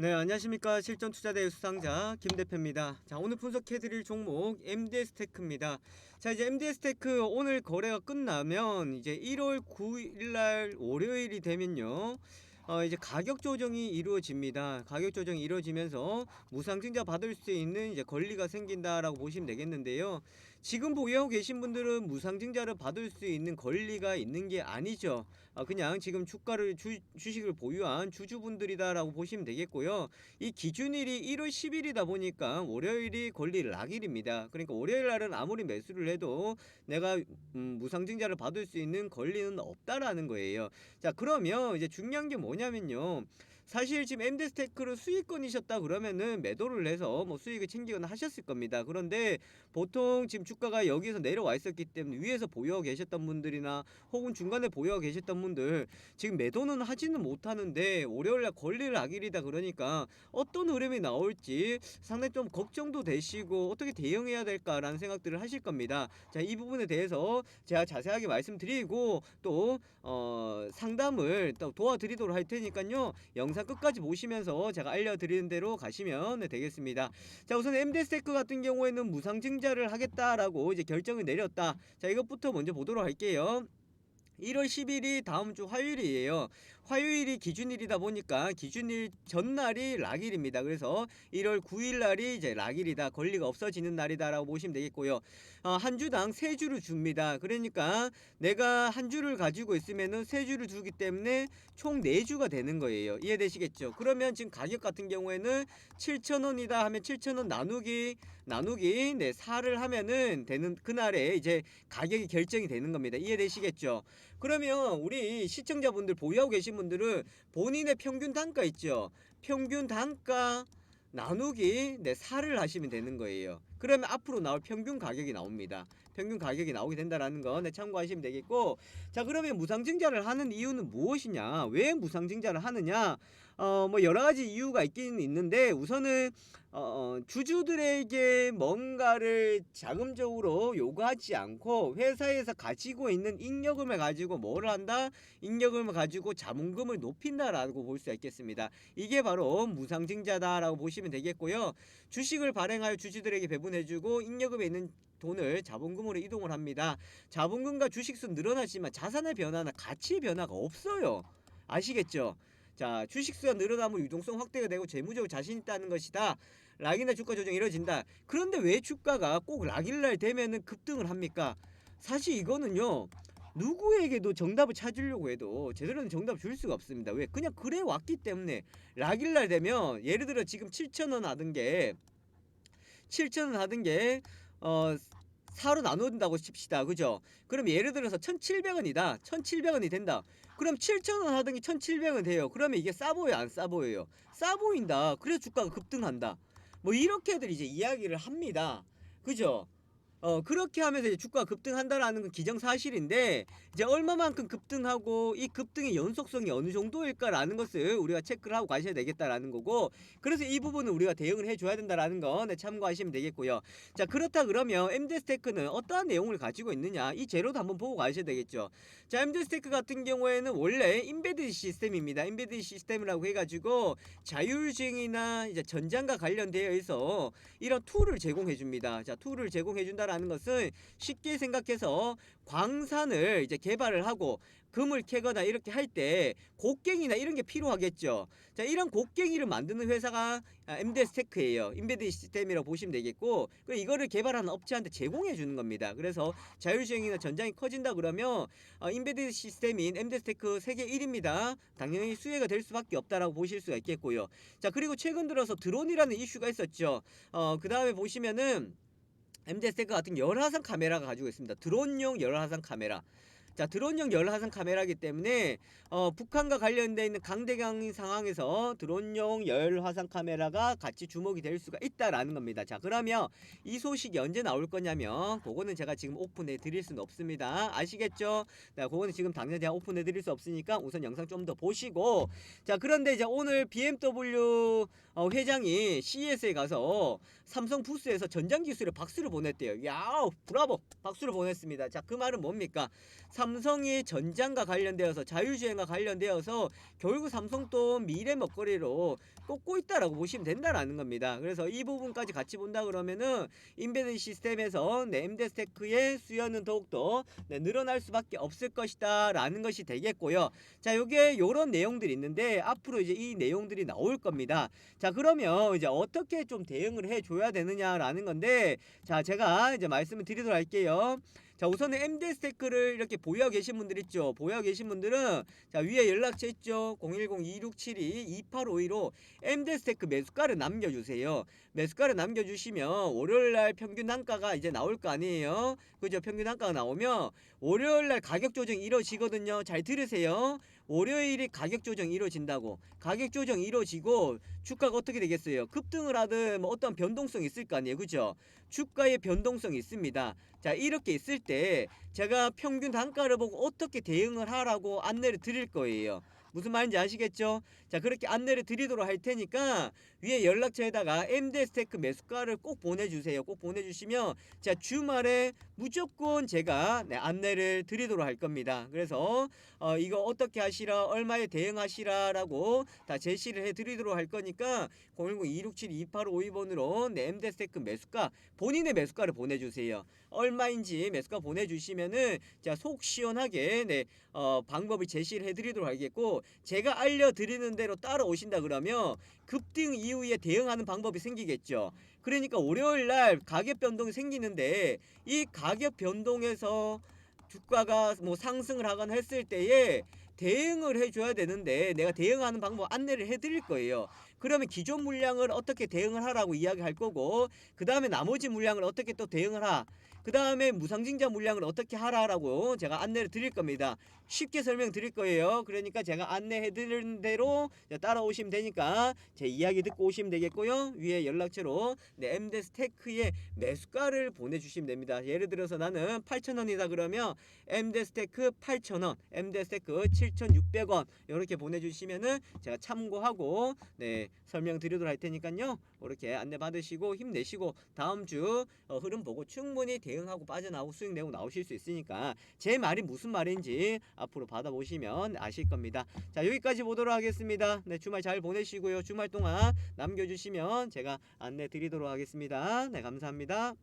네, 안녕하십니까. 실전투자대회 수상자 김 대표입니다. 자, 오늘 분석해드릴 종목 MDS 테크입니다. 자, 이제 MDS 테크 오늘 거래가 끝나면 이제 1월 9일 날 월요일이 되면요. 어, 이제 가격 조정이 이루어집니다. 가격 조정이 이루어지면서 무상증자 받을 수 있는 이제 권리가 생긴다라고 보시면 되겠는데요. 지금 보유하고 계신 분들은 무상증자를 받을 수 있는 권리가 있는 게 아니죠. 아, 그냥 지금 주가를 주, 주식을 보유한 주주분들이다라고 보시면 되겠고요. 이 기준일이 1월 10일이다 보니까 월요일이 권리 락일입니다. 그러니까 월요일 날은 아무리 매수를 해도 내가 음, 무상증자를 받을 수 있는 권리는 없다라는 거예요. 자 그러면 이제 중요한 게 뭐냐면요. 사실 지금 엠데스테크를 수익권이셨다 그러면은 매도를 해서 뭐 수익을 챙기거나 하셨을 겁니다. 그런데 보통 지금 주가가 여기서 내려와 있었기 때문에 위에서 보유하고 계셨던 분들이나 혹은 중간에 보유하고 계셨던 분들 지금 매도는 하지는 못하는데 월요일날 권리를 악일이다 그러니까 어떤 흐름이 나올지 상당히 좀 걱정도 되시고 어떻게 대응해야 될까라는 생각들을 하실 겁니다. 자, 이 부분에 대해서 제가 자세하게 말씀드리고 또 어, 상담을 또 도와드리도록 할 테니까요. 영상 끝까지 보시면서 제가 알려드리는 대로 가시면 되겠습니다. 자, 우선 MD스테크 같은 경우에는 무상증자를 하겠다라고 이제 결정을 내렸다. 자, 이것부터 먼저 보도록 할게요. 1월 10일이 다음 주 화요일이에요. 화요일이 기준일이다 보니까 기준일 전날이 락일입니다. 그래서 1월 9일 날이 이제 락일이다. 권리가 없어지는 날이다라고 보시면 되겠고요. 어, 한 주당 세 주를 줍니다. 그러니까 내가 한 주를 가지고 있으면은 세 주를 주기 때문에 총 네 주가 되는 거예요. 이해되시겠죠? 그러면 지금 가격 같은 경우에는 7,000원이다 하면 7,000원 나누기 나누기 네 4를 하면은 되는 그날에 이제 가격이 결정이 되는 겁니다. 이해되시겠죠? 그러면 우리 시청자분들 보유하고 계신 분들은 본인의 평균 단가 있죠. 평균 단가 나누기 네 4를 하시면 되는 거예요. 그러면 앞으로 나올 평균 가격이 나옵니다. 평균 가격이 나오게 된다라는 거 네, 참고하시면 되겠고 자 그러면 무상증자를 하는 이유는 무엇이냐? 왜 무상증자를 하느냐? 어 뭐 여러 가지 이유가 있긴 있는데 우선은 어, 어, 주주들에게 뭔가를 자금적으로 요구하지 않고 회사에서 가지고 있는 잉여금을 가지고 뭐를 한다? 잉여금을 가지고 자본금을 높인다라고 볼 수 있겠습니다. 이게 바로 무상증자다라고 보시면 되겠고요. 주식을 발행하여 주주들에게 배분 해주고 잉여금에 있는 돈을 자본금으로 이동을 합니다. 자본금과 주식수 늘어나지만 자산의 변화나 가치의 변화가 없어요. 아시겠죠? 자, 주식수가 늘어나면 유동성 확대가 되고 재무적으로 자신 있다는 것이다. 락일날 주가 조정이 이루어진다. 그런데 왜 주가가 꼭 락일날 되면은 급등을 합니까? 사실 이거는요. 누구에게도 정답을 찾으려고 해도 제대로 된 정답을 줄 수가 없습니다. 왜? 그냥 그래 왔기 때문에 락일날 되면 예를 들어 지금 7,000원 하던 게 7,000원 하던 게 어, 4로 나눈다고 칩시다. 그죠? 그럼 예를 들어서 1,700원이다. 1,700원이 된다. 그럼 7,000원 하던 게 1,700원 돼요. 그러면 이게 싸 보여요? 안 싸 보여요? 싸 보인다. 그래서 주가가 급등한다. 뭐 이렇게들 이제 이야기를 합니다. 그죠? 어 그렇게 하면서 이제 주가가 급등한다라는 건 기정사실인데 이제 얼마만큼 급등하고 이 급등의 연속성이 어느 정도일까라는 것을 우리가 체크를 하고 가셔야 되겠다라는 거고 그래서 이 부분은 우리가 대응을 해줘야 된다라는 거 네, 참고하시면 되겠고요. 자 그렇다 그러면 MD스테크는 어떠한 내용을 가지고 있느냐 이 재료도 한번 보고 가셔야 되겠죠. 자 MD스테크 같은 경우에는 원래 인베드 시스템입니다. 인베드 시스템이라고 해가지고 자율주행이나 이제 전장과 관련되어 있어 이런 툴을 제공해 줍니다. 자 툴을 제공해 준다 라는 것은 쉽게 생각해서 광산을 이제 개발을 하고 금을 캐거나 이렇게 할 때 곡괭이나 이런 게 필요하겠죠. 자, 이런 곡괭이를 만드는 회사가 MDS 테크예요. 인베드 시스템이라고 보시면 되겠고, 그 이거를 개발하는 업체한테 제공해 주는 겁니다. 그래서 자율주행이나 전장이 커진다 그러면 어, 인베드 시스템인 MDS 테크 세계 1위입니다. 당연히 수혜가 될 수밖에 없다라고 보실 수가 있겠고요. 자, 그리고 최근 들어서 드론이라는 이슈가 있었죠. 어, 그 다음에 보시면은 MDS테크 같은 열화상 카메라가 가지고 있습니다. 드론용 열화상 카메라. 자 드론용 열화상 카메라기 때문에 어, 북한과 관련되어 있는 강대강 상황에서 드론용 열화상 카메라가 같이 주목이 될 수가 있다라는 겁니다. 자 그러면 이 소식이 언제 나올 거냐면 그거는 제가 지금 오픈해 드릴 수는 없습니다. 아시겠죠? 자 그거는 지금 당장 제가 오픈해 드릴 수 없으니까 우선 영상 좀 더 보시고 자 그런데 이제 오늘 BMW 어, 회장이 CES에 가서 삼성 부스에서 전장 기술에 박수를 보냈대요. 야 브라보 박수를 보냈습니다. 자 그 말은 뭡니까? 삼성이 전장과 관련되어서 자율주행과 관련되어서 결국 삼성도 미래 먹거리로 꼽고 있다라고 보시면 된다라는 겁니다. 그래서 이 부분까지 같이 본다 그러면은 인베드 시스템에서 네, MD 스테크의 수요는 더욱더 네, 늘어날 수밖에 없을 것이다라는 것이 되겠고요. 자, 요게 요런 내용들이 있는데 앞으로 이제 이 내용들이 나올 겁니다. 자, 그러면 이제 어떻게 좀 대응을 해 줘야 되느냐라는 건데 자, 제가 이제 말씀을 드리도록 할게요. 자 우선은 MD 스테이크를 이렇게 보유하고 계신 분들 있죠? 보유하고 계신 분들은 자 위에 연락처 있죠? 010-2672-2852로 MD 스테이크 매수가를 남겨주세요. 매수가를 남겨주시면 월요일날 평균 단가가 이제 나올 거 아니에요? 그죠? 평균 단가가 나오면 월요일날 가격 조정이 이루어지거든요. 잘 들으세요 월요일이 가격 조정이 이루어진다고. 가격 조정이 이루어지고 주가가 어떻게 되겠어요? 급등을 하든 뭐 어떤 변동성이 있을 거 아니에요. 그죠? 주가의 변동성이 있습니다. 자 이렇게 있을 때 제가 평균 단가를 보고 어떻게 대응을 하라고 안내를 드릴 거예요 무슨 말인지 아시겠죠? 자 그렇게 안내를 드리도록 할 테니까 위에 연락처에다가 MD 스테이크 매수가를 꼭 보내주세요. 꼭 보내주시면 자 주말에 무조건 제가 네, 안내를 드리도록 할 겁니다. 그래서 어, 이거 어떻게 하시라 얼마에 대응하시라라고 다 제시를 해드리도록 할 거니까 010-267-2852번으로 네, MD 스테이크 매수가 본인의 매수가를 보내주세요. 얼마인지 매수가 보내주시면은 자 속 시원하게 네, 어, 방법을 제시를 해드리도록 하겠고 제가 알려드리는 대로 따라오신다 그러면 급등 이후에 대응하는 방법이 생기겠죠. 그러니까 월요일 날 가격 변동이 생기는데 이 가격 변동에서 주가가 뭐 상승을 하거나 했을 때에 대응을 해줘야 되는데 내가 대응하는 방법 안내를 해드릴 거예요. 그러면 기존 물량을 어떻게 대응을 하라고 이야기할 거고 그 다음에 나머지 물량을 어떻게 또 대응을 하. 그 다음에 무상증자 물량을 어떻게 하라라고 제가 안내를 드릴 겁니다. 쉽게 설명 드릴 거예요. 그러니까 제가 안내해 드리는 대로 따라오시면 되니까 제 이야기 듣고 오시면 되겠고요. 위에 연락처로 네, MD 스테이크의 매수가를 보내주시면 됩니다. 예를 들어서 나는 8,000원이다 그러면 MD 스테이크 8,000원, MD 스테이크 7,600원 이렇게 보내주시면은 제가 참고하고 네 설명 드리도록 할 테니까요. 이렇게 안내 받으시고 힘내시고 다음 주 어, 흐름 보고 충분히 대응하고 빠져나오고 수익 내고 나오실 수 있으니까 제 말이 무슨 말인지 앞으로 받아보시면 아실 겁니다. 자 여기까지 보도록 하겠습니다. 네 주말 잘 보내시고요. 주말 동안 남겨주시면 제가 안내 드리도록 하겠습니다. 네 감사합니다.